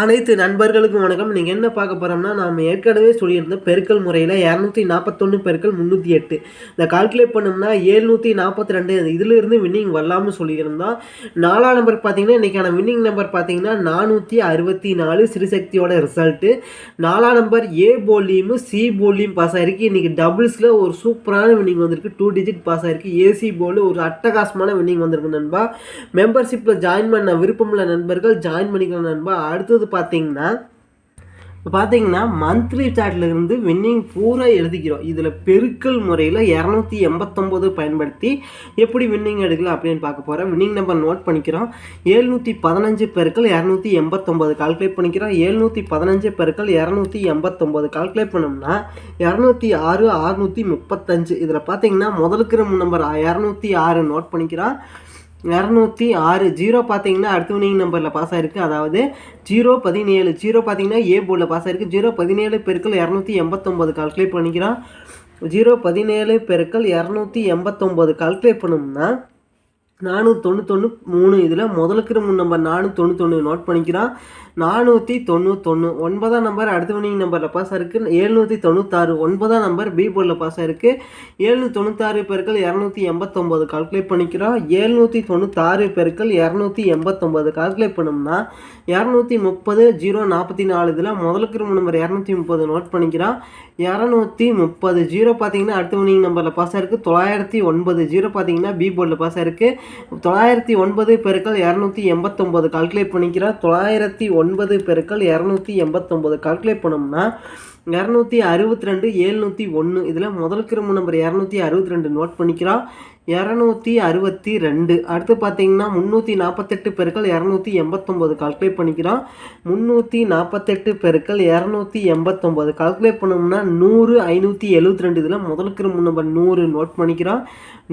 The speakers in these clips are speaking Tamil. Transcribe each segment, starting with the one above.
அனைத்து நண்பர்களுக்கும் வணக்கம். நீங்கள் என்ன பார்க்க போகிறோம்னா நாம் ஏற்கனவே சொல்லியிருந்தோம் பெருக்கல் முறையில் இரநூத்தி நாற்பத்தொன்று பெருக்கல் முந்நூற்றி எட்டு. இந்த கால்குலேட் பண்ணோம்னா ஏழ்நூற்றி நாற்பத்தி ரெண்டு இதிலிருந்து வின்னிங் வரலாம்னு சொல்லியிருந்தோம். நாலாம் நம்பர் பார்த்தீங்கன்னா இன்றைக்கான வின்னிங் நம்பர் பார்த்தீங்கன்னா நானூற்றி அறுபத்தி நாலு சிறுசக்தியோட ரிசல்ட்டு நாலாம் நம்பர் ஏ போலியும் சி போலியும் பாஸ் ஆகிருக்கு இன்றைக்கி டபுள்ஸில் ஒரு சூப்பரான வின்னிங் வந்திருக்கு. டூ டிஜிட் பாஸ் ஆகிருக்கு ஏசி போல் ஒரு அட்டகாசமான வின்னிங் வந்திருக்கு நண்பா. மெம்பர்ஷிப்பில் ஜாயின் பண்ண விருப்பமுள்ள நண்பர்கள் ஜாயின் பண்ணிக்கலாம் நண்பா. அடுத்தது பார்த்தீங்கன்னா இப்போ பார்த்தீங்கன்னா மந்த்லி சார்ட்லேருந்து வின்னிங் பூரா எழுதிக்கிறோம். இதில் பெருக்கல் முறையில் இரநூத்தி எண்பத்தொம்போது பயன்படுத்தி எப்படி வின்னிங் எடுக்கலாம் அப்படின்னு பார்க்க போகிறோம் வின்னிங் நம்பர் நோட் பண்ணிக்கிறோம். ஏழ்நூற்றி பதினஞ்சு பெருக்கள் இரநூத்தி எண்பத்தொம்போது கால்குலேட் பண்ணிக்கிறோம். ஏழ்நூற்றி பதினஞ்சு பெருக்கள் இரநூத்தி எண்பத்தொம்போது கால்குலேட் பண்ணோம்னா இரநூத்தி ஆறு அறுநூற்றி முப்பத்தஞ்சு. இதில் பார்த்தீங்கன்னா முதலுக்கிற நம்பர் இரநூத்தி ஆறு நோட் பண்ணிக்கிறோம். இரநூத்தி ஆறு. ஜீரோ பார்த்தீங்கன்னா அடுத்த வினிங் நம்பரில் பாஸ் ஆயிருக்கு. அதாவது ஜீரோ பதினேழு. ஜீரோ பார்த்தீங்கன்னா ஏ போர்டில் பாஸ் ஆயிருக்கு. ஜீரோ பதினேழு பெருக்கள் இரநூத்தி எண்பத்தொம்போது கால்குலேட் பண்ணிக்கிறோம். ஜீரோ பதினேழு பெருக்கள் இரநூத்தி எண்பத்தொம்போது கால்குலேட் பண்ணோம்னா நானூற்றி தொண்ணூத்தொன்று மூணு இதில் முதலுக்கிற மூணு நம்பர் நானூற்றி தொண்ணூத்தொன்று நோட் பண்ணிக்கிறான் நானூற்றி தொண்ணூத்தொன்று ஒன்பதாம் நம்பர் அடுத்த வினிங் நம்பரில் பாஸ் ஆயிருக்கு. எழுநூற்றி தொண்ணூத்தாறு ஒன்பதாம் நம்பர் பி போர்டில் பாஸ் ஆயிருக்கு. ஏழ்நூற்றி தொண்ணூத்தாறு பெருக்கள் இரநூத்தி எண்பத்தொம்போது கால்குலேட் பண்ணிக்கிறோம் ஏழ்நூற்றி தொண்ணூத்தாறு பெருக்கள் இரநூத்தி எண்பத்தொம்போது கால்குலேட் பண்ணோம்னா இரநூத்தி முப்பது ஜீரோ நாற்பத்தி நாலு இதில் முதலுக்கிற நம்பர் இரநூத்தி முப்பது நோட் பண்ணிக்கிறான் இரநூத்தி முப்பது ஜீரோ பார்த்தீங்கன்னா அடுத்த வினிங் நம்பரில் பாஸ் ஆயிருக்கு. தொள்ளாயிரத்தி ஒன்பது ஜீரோ பார்த்தீங்கன்னா பி போர்டில் பாஸ் ஆயிருக்கு. தொள்ளாயிரத்தி ஒன்பது பெருக்கள் இரநூத்தி எண்பத்தொம்போது கால்குலேட் பண்ணிக்கிறோம் தொள்ளாயிரத்தி ஒன்பது பெருக்கள் இரநூத்தி எண்பத்தொம்போது கால்குலேட் பண்ணோம்னா இரநூத்தி அறுபத்தி ரெண்டு ஏழ்நூற்றி ஒன்று இதில் முதல் கிரும நம்பர் இரநூத்தி அறுபத்தி ரெண்டு நோட் பண்ணிக்கிறோம் இரநூத்தி அறுபத்தி ரெண்டு அடுத்து பார்த்தீங்கன்னா முந்நூற்றி நாற்பத்தெட்டு பெருக்கள் இரநூத்தி எண்பத்தொம்போது கால்குலேட் பண்ணிக்கிறோம் முந்நூற்றி நாற்பத்தெட்டு பெருக்கள் இரநூத்தி எண்பத்தொம்போது கால்குலேட் பண்ணோம்னா நூறு ஐநூற்றி எழுபத்தி ரெண்டு இதில் முதல் கிரும நம்பர் நூறு நோட் பண்ணிக்கிறோம்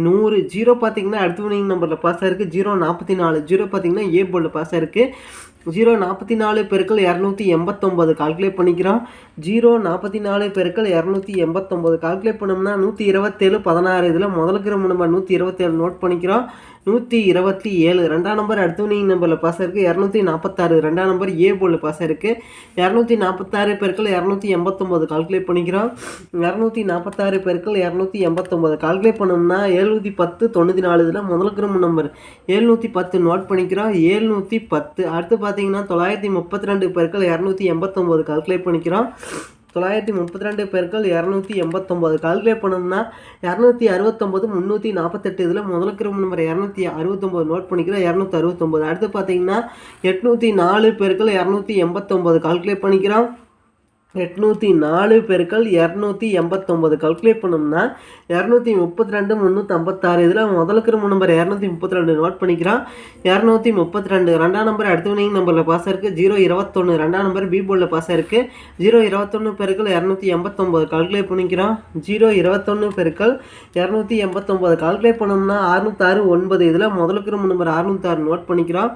நூறு ஜீரோ பார்த்தீங்கன்னா அடுத்த வினிங் நம்பரில் பாஸ் ஆயிருக்கு. ஜீரோ நாற்பத்தி நாலு. ஜீரோ பார்த்தீங்கன்னா ஏ போர்டில் பாஸ் ஆயிருக்கு. ஜீரோ நாற்பத்தி நாலு பெருக்கள் இரநூத்தி எண்பத்தொம்போது கால்குலேட் பண்ணிக்கிறோம். ஜீரோ நாற்பத்தி நாலு பெருக்கள் இரநூத்தி எண்பத்தொம்போது கால்குலேட் பண்ணோம்னா நூற்றி இருபத்தேழு பதினாறு. இதில் முதலுக்கு நம்ம நூற்றி இருபத்தேழு நோட் பண்ணிக்கிறோம். நூற்றி இருபத்தி ஏழு. ரெண்டாம் நம்பர் அடுத்தவனிங் நம்பரில் e பாஸ் இருக்குது இரநூத்தி நாற்பத்தாறு ரெண்டாம் நம்பர் ஏ போல் பாஸ் இருக்குது இரநூத்தி நாற்பத்தாறு பேருக்கள் இரநூத்தி எண்பத்தொம்போது. கால்குலேட் பண்ணிக்கிறோம். இரநூத்தி நாற்பத்தாறு பேருக்கள் இரநூத்தி எண்பத்தொம்போது. கால்குலேட் பண்ணோம்னா எழுநூற்றி பத்து தொண்ணூற்றி நாலு இதில் முதலுக்கிற நம்பர் எழுநூற்றி பத்து நோட் பண்ணிக்கிறோம். ஏழ்நூற்றி பத்து. அடுத்து பார்த்தீங்கன்னா தொள்ளாயிரத்தி முப்பத்தி ரெண்டு பேருக்கள் இரநூத்தி எண்பத்தொம்போது. கால்குலேட் பண்ணிக்கிறோம். தொள்ளாயிரத்தி முப்பத்தி ரெண்டு பெருக்கள் இரநூத்தி எண்பத்தொம்போது கால்குலேட் பண்ணோம்னா இரநூத்தி அறுபத்தொம்போது முந்நூற்றி நாற்பத்தெட்டு இதில் முதலுக்கிற நம்பர் இரநூத்தி அறுபத்தொம்போது நோட் பண்ணிக்கிறோம் இரநூத்தி அறுபத்தொம்போது. அடுத்து பார்த்தீங்கன்னா எட்நூற்றி நாலு பெருக்கள் இரநூத்தி எண்பத்தொம்போது கால்குலேட் பண்ணிக்கிறோம். எட்நூற்றி நாலு பெருக்கள் இரநூத்தி எண்பத்தொம்போது. கல்குலேட் பண்ணோம்னா இரநூத்தி முப்பத்தி ரெண்டு முந்நூற்றி ஐம்பத்தாறு. இதில் முதலுக்கிற நம்பர் இரநூத்தி முப்பத்தி ரெண்டு நோட் பண்ணிக்கிறான். இரநூத்தி முப்பத்தி ரெண்டு ரெண்டாம் நம்பர் அடுத்த வினிங் நம்பரில் பாஸ் இருக்குது ஜீரோ இருபத்தொன்று ரெண்டாம் நம்பர் பி போர்டில் பாஸ் இருக்குது ஜீரோ இருபத்தொன்று பெருக்கள் இரநூத்தி எண்பத்தொம்போது. கால்குலேட் பண்ணிக்கிறோம் ஜீரோ இருபத்தொன்று பெருக்கள் இரநூத்தி எண்பத்தொம்போது. கால்குலேட் பண்ணோம்னா அறுநூத்தாறு ஒன்பது இதில் முதலுக்கிற நம்பர் அறுநூத்தாறு நோட் பண்ணிக்கிறோம்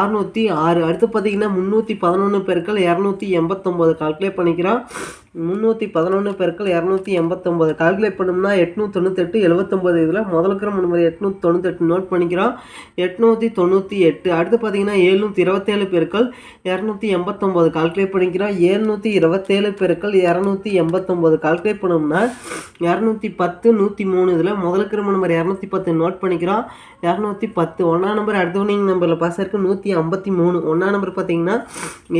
அறுநூற்றி ஆறு. அடுத்து பார்த்தீங்கன்னா முந்நூற்றி பதினொன்று பெருக்கள் இரநூத்தி எண்பத்தொம்போது. கால்குலேட் பண்ணிக்கிறோம் முந்நூற்றி பதினொன்று பெருக்கள் இரநூத்தி எண்பத்தொம்போது. கால்குலேட் பண்ணோம்னா எட்நூற்றி தொண்ணூத்தெட்டு எழுபத்தொம்போது இதில் முதலுக்கிற நம்பர் எட்நூற்றி தொண்ணூத்தெட்டு நோட் பண்ணிக்கிறோம். எட்நூற்றி தொண்ணூற்றி எட்டு. அடுத்து பார்த்தீங்கன்னா எழுநூற்றி இருபத்தேழு பெருக்கள் இரநூத்தி எண்பத்தொம்போது. கால்குலேட் பண்ணிக்கிறோம் எழுநூற்றி இருபத்தேழு பெருக்கள் இரநூத்தி எண்பத்தொம்போது. கால்குலேட் பண்ணோம்னா இரநூத்தி பத்து நூற்றி மூணு. இதில் முதலுக்கிற நம்பர் இரநூத்தி பத்து நோட் பண்ணிக்கிறோம். இரநூத்தி பத்து. ஒன்றாம் நம்பர் அடுத்த வினிங் நம்பரில் பாஸ் ஆயிருக்கு நூற்றி ஐம்பத்தி மூணு. ஒன்றா நம்பர் பார்த்தீங்கன்னா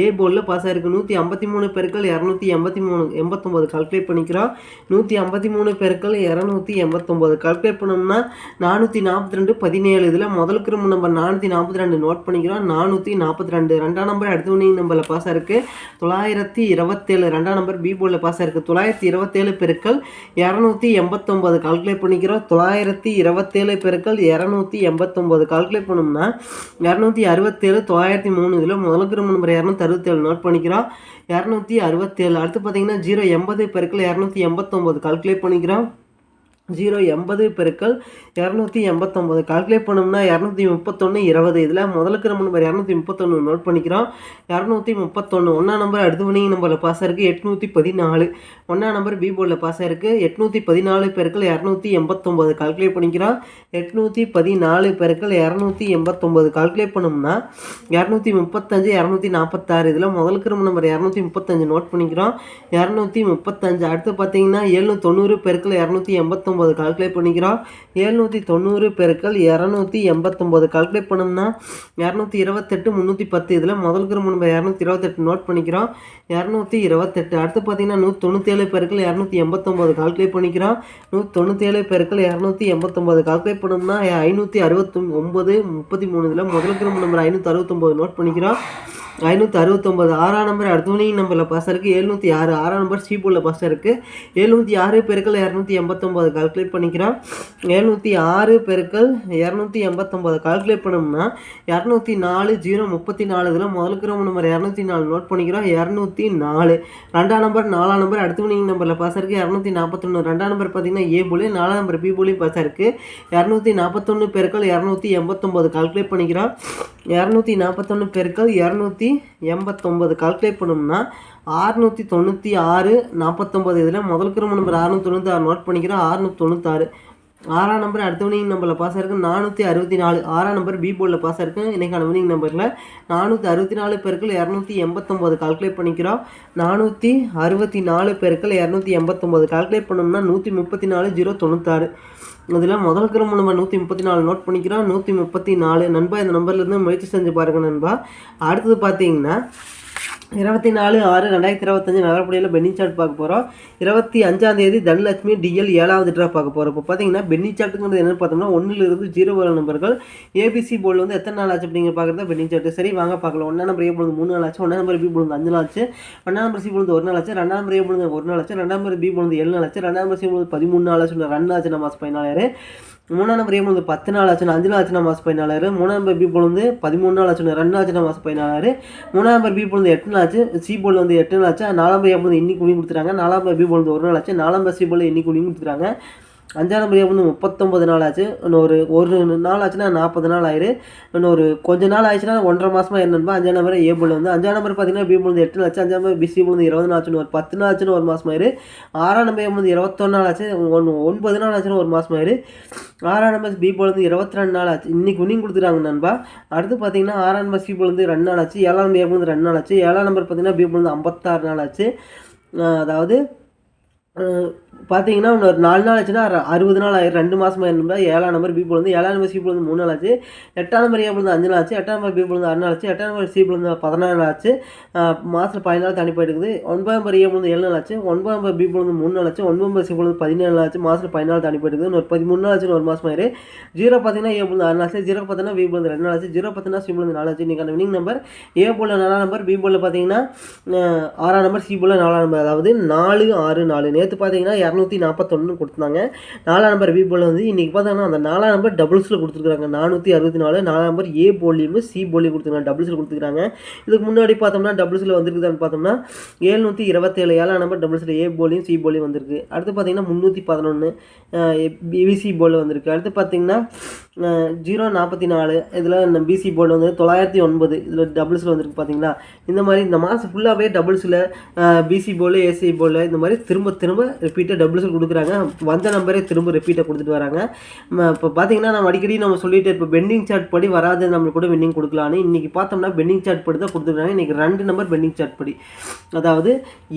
ஏ போர்டில் பாஸ் ஆயிருக்கு நூற்றி ஐம்பத்தி மூணு பெருக்கள் இரநூத்தி எண்பத்தி மூணு. எண்பத்தொம்போது கால்குலேட் பண்ணிக்கிறோம். நூற்றி ஐம்பத்தி மூணு பெருக்கள் இரநூத்தி எண்பத்தொம்போது. கால்குலேட் பண்ணோம்னா நானூற்றி நாற்பத்தி ரெண்டு பதினேழு. இதில் முதலுக்கு நம்பர் நானூற்றி நாற்பத்தி ரெண்டு நோட் பண்ணிக்கிறோம். நானூற்றி நாற்பத்தி ரெண்டு. ரெண்டாம் நம்பர் அடுத்த வினிங் நம்பரில் பாஸ் ஆயிருக்கு. தொள்ளாயிரத்தி இருபத்தேழு. ரெண்டாம் நம்பர் பி போர்டில் பாஸ் ஆயிருக்கு. தொள்ளாயிரத்தி இருபத்தேழு பெருக்கள் இரநூத்தி எண்பத்தொம்போது. கால்குலேட் பண்ணிக்கிறோம். தொள்ளாயிரத்தி இருபத்தேழு பெருக்கள் இரநூத்தி எண்பத்தொம்போது. கால்குலேட் பண்ணோம்னா இரநூத்தி அறுபத்தேழு தொள்ளாயிரத்தி மூணு. இதில் முதலுக்கு நம்பர் இரநூத்தி அறுபத்தேழு நோட் பண்ணிக்கிறோம். இரநூத்தி அறுபத்தேழு. அடுத்து பார்த்தீங்கன்னா ஜீரோ எண்பது பெருக்கில் இரநூத்தி எண்பத்தொம்போது. கால்குலேட் பண்ணிக்கிறோம். ஜீரோ எண்பது பெருக்கள் இரநூத்தி எண்பத்தொம்போது. கால்குலேட் பண்ணோம்னா இரநூத்தி முப்பத்தொன்று இருபது. இதில் முதலுக்கு நம்ம நம்பர் இரநூத்தி முப்பத்தொன்று நோட் பண்ணிக்கிறோம். இரநூத்தி முப்பத்தொன்று ஒன்றா நம்பர் அடுத்து வினிங் நம்பரில் பாஸ் ஆயிருக்கு எட்நூற்றி பதினாலு. ஒன்றா நம்பர் பி போர்டில் பாஸ் ஆயிருக்கு எட்நூற்றி பதினாலு பெருக்கள் இரநூத்தி எண்பத்தொம்போது. கால்குலேட் பண்ணிக்கிறோம். எட்நூற்றி பதினாலு பெருக்கள் இரநூத்தி எண்பத்தொம்போது. கால்குலேட் பண்ணோம்னா இரநூத்தி முப்பத்தஞ்சு இரநூத்தி நாற்பத்தாறு. இதில் முதலுக்கு நம்ம நம்பர் இரநூத்தி முப்பத்தஞ்சு நோட் பண்ணிக்கிறோம். இரநூத்தி முப்பத்தஞ்சு. அடுத்து பார்த்தீங்கன்னா எழுநூற்றி தொண்ணூறு பெருக்கள் இரநூத்தி எண்பத்தொம்பது. கால்குலேட் பண்ணிக்கிறோம். ஏழ்நூற்றி தொண்ணூறு பெருக்கள் இரநூத்தி எண்பத்தொம்போது கால்குலேட் பண்ணோம்னா இரநூத்தி இருபத்தெட்டு முந்நூற்றி பத்து. இதில் முதல் கிரும நம்பர் இரநூத்தி இருபத்தெட்டு நோட் பண்ணிக்கிறோம். இரநூத்தி இருபத்தெட்டு. அடுத்து பார்த்தீங்கன்னா நூற்றி தொண்ணூற்றேழு பெருக்கள் இரநூத்தி எண்பத்தொம்போது கால்குலேட் பண்ணிக்கிறோம். நூற்றி தொண்ணூற்றேழு பெருக்கள் இரநூத்தி எண்பத்தொம்போது கால்குலேட் பண்ணோம்னா ஐநூற்றி அறுபத்தி ஒம்பது முப்பத்தி மூணு. இதில் முதல் கிரும நம்பர் ஐநூற்றி அறுபத்தொம்போது நோட் பண்ணிக்கிறோம். ஐநூற்றி அறுபத்தொம்பது. ஆறாம் நம்பர் அடுத்த நம்பரில் பாஸ் இருக்குது எழுநூற்றி ஆறு. ஆறாம் நம்பர் சீபோலில் பாஸ் இருக்குது எழுநூற்றி ஆறு பெருக்கள் இரநூத்தி எண்பத்தொம்போது கால்குலேட் பண்ணிக்கிறோம். எழுநூற்றி ஆறு பெருக்கல் இரநூத்தி எண்பத்தொம்போது கால்குலேட் பண்ணோம்னா இரநூத்தி நாலு ஜீரோ முப்பத்தி நாலு இதில் முதலுக்கிற நம்பர் இரநூத்தி நாலு நோட் பண்ணிக்கிறோம். இரநூத்தி நாலு. ரெண்டாம் நம்பர் நாலாம் நம்பர் அடுத்தவனிங் நம்பரில் பாஸ் இருக்குது இரநூத்தி நாற்பத்தொன்று ரெண்டாம் நம்பர் பார்த்தீங்கன்னா ஏ போலி நாலாம் நம்பர் பி போலி பாஸ் இருக்குது இரநூத்தி நாற்பத்தொன்று பெருக்கள் இரநூத்தி எண்பத்தொம்போது கால்குலேட் பண்ணிக்கிறோம். இரநூத்தி நாற்பத்தொன்று பெருக்கல் இரநூத்தி எண்பத்தொம்போது கால்குலேட் பண்ணோம்னா ஆறுநூற்றி தொண்ணூற்றி ஆறு நாற்பத்தொம்போது இதில் முதல் கிரம நம்பர் அறுநூற்றி தொண்ணூற்றி ஆறு நோட் பண்ணிக்கிறோம். அறுநூற்றி தொண்ணூத்தாறு ஆறாம் நம்பர் அடுத்த வினிங் நம்பரில் பாஸ் ஆயிருக்கு நானூற்றி அறுபத்தி நாலு. ஆறாம் நம்பர் பி போர்டில் பாஸ் ஆயிருக்கு. இன்றைக்கான வினிங் நம்பரில் நானூற்றி அறுபத்தி நாலு பேருக்கள் இரநூத்தி எண்பத்தொம்போது கால்குலேட் பண்ணிக்கிறோம். நானூற்றி அறுபத்தி நாலு பேருக்கள் இரநூத்தி எண்பத்தொம்போது கால்குலேட் பண்ணோம்னா நூற்றி முப்பத்தி நாலு ஜீரோ தொண்ணூத்தாறு. அதில் முதல் கிரம நம்பர் நூற்றி முப்பத்தி நாலு நோட் பண்ணிக்கிறோம். நூற்றி முப்பத்தி நாலு. நண்பா இந்த நம்பர்லேருந்து முயற்சி செஞ்சு பாருங்க நண்பா. அடுத்தது பார்த்தீங்கன்னா இருபத்தி நாலு ஆறு ரெண்டாயிரத்தி இருபத்தஞ்சு நகரப்படியில் பென்னி சார்ட் பார்க்க போகிறோம் இருபத்தி அஞ்சாம் தேதி தனலட்சுமி டிஎல் ஏழாவது ட்ரா பார்க்க போகிறோம் இப்போ பார்த்தீங்கன்னா பென்னி சார்ட்டுங்கிறது என்னென்னு பார்த்தோம்னா ஒன்றிலிருந்து ஜீரோ வர நம்பர்கள். ஏபிசி போர்டில் வந்து எத்தனை நாள் ஆச்சு அப்படிங்கிற பார்க்குறது பென்னி சார்ட் சரி வாங்க பார்க்கலாம். ஒன்றா நம்பர் ஏ பொழுது மூணு நாள் ஆச்சு ஒன்றா நம்பர் பி பொழுது அஞ்சு நாள் ஆச்சு. ஒன்றா நம்பர் சி பொழுது ஒரு நாள் ஆச்சு ரெண்டாம் நம்பர் ஏ பொழுது ஒரு நாள் ஆச்சு ரெண்டாம் நம்பர் பி பொழுது ஏழு நாள் ஆச்சு ரெண்டாம் நம்பர் சி பொழுது பதிமூணு நாள் ஆச்சு ரெண்டு ஆச்சு மாதம் பதினாலாயிரம் மூணாம் நம்பர் ஏ பத்து நாள் ஆச்சுன்னா அஞ்சு நாள் ஆச்சுனா மாதம் பதினாலாயிரம். மூணாம் நம்பர் பி வந்து பதிமூணு நாள் ஆச்சுன்னா ரெண்டு ஆச்சுனா மாதம் பதினாலாயிரம். மூணாம் நம்பர் பி வந்து எட்டு நாள் ஆச்சு சி போல் வந்து எட்டு நாள் ஆச்சு. நாலாம் நம்பர் ஏ பொழுது இன்னி குடி கொடுத்துறாங்க நாலாம் நம்பர் பி வந்து ஒரு நாள் ஆச்சு. நாலாம் நம்பர் சி போல் இன்னி குடி கொடுத்துறாங்க அஞ்சாறு நம்பர் வந்து முப்பத்தொம்பது நாள் ஆச்சு இன்னொரு ஒரு நாள் ஆச்சுன்னா நாற்பது நாள் ஆயிரு. இன்னொரு கொஞ்ச நாள் ஆயிடுச்சுன்னா ஒன்றரை மாதமாக என்னென்னா அஞ்சாம் நம்பர் ஏ போல் வந்து அஞ்சாம் நம்பர் பார்த்தீங்கன்னா பி பொழுது எட்டு நாள் ஆச்சு அஞ்சாம் நம்பர் பிசி பொழுது இருபது நாள் ஆச்சுன்னு ஒரு பத்து நாள் ஆச்சுன்னு ஒரு மாதம் ஆயிரு. ஆறாம் நம்பர் வந்து இருபத்தொன்னு நாள் ஆச்சு ஒன் ஒன்பது நாள் ஆச்சுன்னு ஒரு மாதம் ஆயிரு. ஆறாம் நம்பர் பி பொழுது இருபத்தி ரெண்டு நாள் ஆச்சு இன்றைக்கி வினிங் கொடுத்துட்டாங்க நண்பா. அடுத்து பார்த்தீங்கன்னா ஆறாம் நம்பர் சி பொழுது ரெண்டு நாள் ஆச்சு ஏழாம் நம்பர் ஏ பொழுது ரெண்டு நாள் ஆச்சு ஏழாம் நம்பர் பார்த்தீங்கன்னா பி பொழுது ஐம்பத்தாறு நாள் ஆச்சு அதாவது பார்த்தீங்கன்னா இன்னொரு நாலு நாள் ஆச்சுன்னா அறுபது நாள் ஆயிரம் ரெண்டு மாதமாக இருந்தால் ஏழாம் நம்பர் பி வந்து ஏழாம் நம்பர் சி வந்து மூணு நாள் ஆச்சு. எட்டாம் நம்பர் ஏ பிளந்து அஞ்சு நாள் ஆச்சு. எட்டாம் நம்பர் பி வந்து ஆறு நாள் ஆச்சு. எட்டாம் நம்பர் சி வந்து பதினாறு நாள் ஆச்சு. மாதத்தில் பதினாலு தனி போயிருக்குது ஒன்பதாம் நம்பர் ஏ பிளந்து ஏழு நாள் ஆச்சு. ஒன்பதாம் நம்பர் பி பிளந்து மூணு நாள் ஆச்சு. ஒன்பது நம்பர் சி வந்து பதினேழு நாள் ஆச்சு. மாதத்தில் பதினாலு தனி போயிருக்குது ஒரு பதிமூணு நாள் ஆச்சு ஒரு மாதம் ஆயிரு ஜீரோ பார்த்தீங்கன்னா ஏ பிளந்து ஆறு நாள் ஆச்சு. ஜீரோ பார்த்தீங்கன்னா பி வந்து ரெண்டு நாள் ஆச்சு. ஜீரோ பார்த்தீங்கன்னா சி பிளந்து நாலு ஆச்சு. இன்றைக்கான வினிங் நம்பர் ஏ போல் நாலாம் நம்பர் பி போல் பார்த்தீங்கன்னா ஆறாம் நம்பர் சி போல் நாலாம் நம்பர் அதாவது நாலு ஆறு நாலு. நேற்று பார்த்தீங்கன்னா இரநூத்தி நாற்பத்தொன்னு கொடுத்தாங்க நாலாம் நம்பர் பி போல் வந்து இன்றைக்கி பார்த்தீங்கன்னா அந்த நாலாம் நம்பர் டபுள்ஸில் கொடுத்துருக்காங்க நானூற்றி அறுபத்தி நாலு நாலாம் நம்பர் ஏ போலியும் சி போலியும் கொடுத்துருக்காங்க. டபுள்ஸில் கொடுத்துருக்காங்க இதுக்கு முன்னாடி பார்த்தோம்னா டபுள்ஸில் வந்துருக்குதான்னு பார்த்தோம்னா ஏழ்நூற்றி இருபத்தேழு ஏழாம் நம்பர் டபுள்ஸில் ஏ போலியும் சி போலியும் வந்திருக்கு. அடுத்து பார்த்தீங்கன்னா முந்நூற்றி பதினொன்று பிசி போல் வந்திருக்கு. அடுத்து பார்த்தீங்கன்னா ஜீரோ நாற்பத்தி நாலு இதில் இந்த பிசி போர்டு வந்து தொள்ளாயிரத்தி ஒன்பது இதில் டபுள்ஸில் வந்திருக்கு பார்த்தீங்களா? இந்த மாதிரி இந்த மாதம் ஃபுல்லாகவே டபுள்ஸில் பிசி போல் ஏசி போல் இந்த மாதிரி திரும்ப திரும்ப ரிப்பீட்டாக டபுள்ஸில் கொடுக்குறாங்க. வந்த நம்பரே திரும்ப ரிப்பீட்டை கொடுத்துட்டு வராங்க. இப்போ பார்த்தீங்கன்னா நம்ம அடிக்கடி நம்ம சொல்லிட்டு இப்போ பெண்டிங் சார்ட் படி வராது நம்மளுக்கு கூட வின்னிங் கொடுக்கலான்னு இன்றைக்கி பார்த்தோம்னா பெண்டிங் சார்ட் படி தான் கொடுத்துருக்காங்க. இன்றைக்கி ரெண்டு நம்பர் பெண்டிங் சார்ட் படி. அதாவது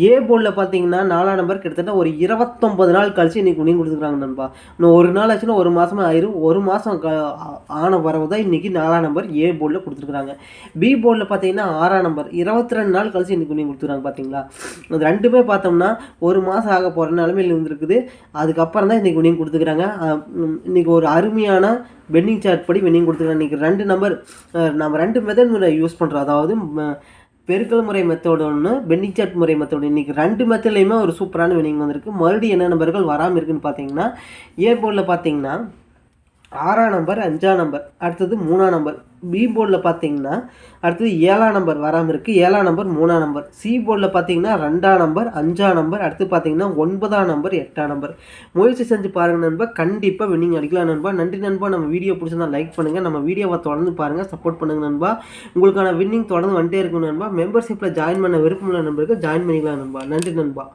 ஏ போர்டில் பார்த்தீங்கன்னா நாலாம் நம்பர் கிட்டத்தட்ட ஒரு இருபத்தொம்பது நாள் கழிச்சு இன்றைக்கி வினிங் கொடுத்துருக்காங்க நண்பா. இன்னும் ஒரு நாள் ஆச்சுன்னா ஒரு மாதமே ஆயிரும். ஒரு மாதம் ஆன வரவு தான் இன்றைக்கி நாலாம் நம்பர் ஏ போர்டில் கொடுத்துருக்குறாங்க பி போர்டில் பார்த்தீங்கன்னா ஆறாம் நம்பர் இருபத்தி ரெண்டு நாள் கழிச்சு இன்றைக்கி வினிங் கொடுத்துருக்காங்க பார்த்தீங்களா அது ரெண்டுமே பார்த்தோம்னா ஒரு மாதம் ஆக போகிற நிலமையில் இருந்திருக்குது. அதுக்கப்புறம் தான் இன்றைக்கி வினிங் கொடுத்துக்கிறாங்க. இன்றைக்கி இன்னைக்கு ஒரு அருமையான வென்னிங் சார்ட் படி வின்னிங் கொடுத்துக்கிறாங்க. இன்றைக்கி ரெண்டு நம்பர் நம்ம ரெண்டு மெத்தட் முறை யூஸ் பண்ணுறோம் அதாவது பெருக்கல் முறை மெத்தோடு ஒன்று பெண்டிங் சார்ட் முறை மெத்தோடு இன்றைக்கி ரெண்டு மெத்தட்லையுமே ஒரு சூப்பரான வினிங் வந்திருக்கு. மறுபடியும் என்ன நம்பர்கள் வராமல் இருக்குன்னு பார்த்தீங்கன்னா ஏ போர்டில் பார்த்தீங்கன்னா ஆறாம் நம்பர் அஞ்சாம் நம்பர் அடுத்தது மூணாம் நம்பர். பி போர்டில் பார்த்தீங்கன்னா அடுத்தது ஏழாம் நம்பர் வராமல் இருக்குது ஏழாம் நம்பர் மூணாம் நம்பர். சி போர்டில் பார்த்தீங்கன்னா ரெண்டாம் நம்பர் அஞ்சாம் நம்பர் அடுத்து பார்த்தீங்கன்னா ஒன்பதாம் நம்பர் எட்டாம் நம்பர். முயற்சி செஞ்சு பாருங்கள் நண்பா. கண்டிப்பாக வின்னிங் அடிக்கலாம் நண்பா. நன்றி நண்பா. நம்ம வீடியோ பிடிச்சிருந்தா லைக் பண்ணுங்கள் நம்ம வீடியோவை தொடர்ந்து பாருங்கள் சப்போர்ட் பண்ணுங்கள் நண்பா. உங்களுக்கான வின்னிங் தொடர்ந்து வந்துட்டே இருக்கும் நண்பா. மெம்பர்ஷிப்பில் ஜாயின் பண்ண விருப்பமுள்ள நண்பருக்கு ஜாயின் பண்ணிக்கலாம் நண்பா. நன்றி நண்பா.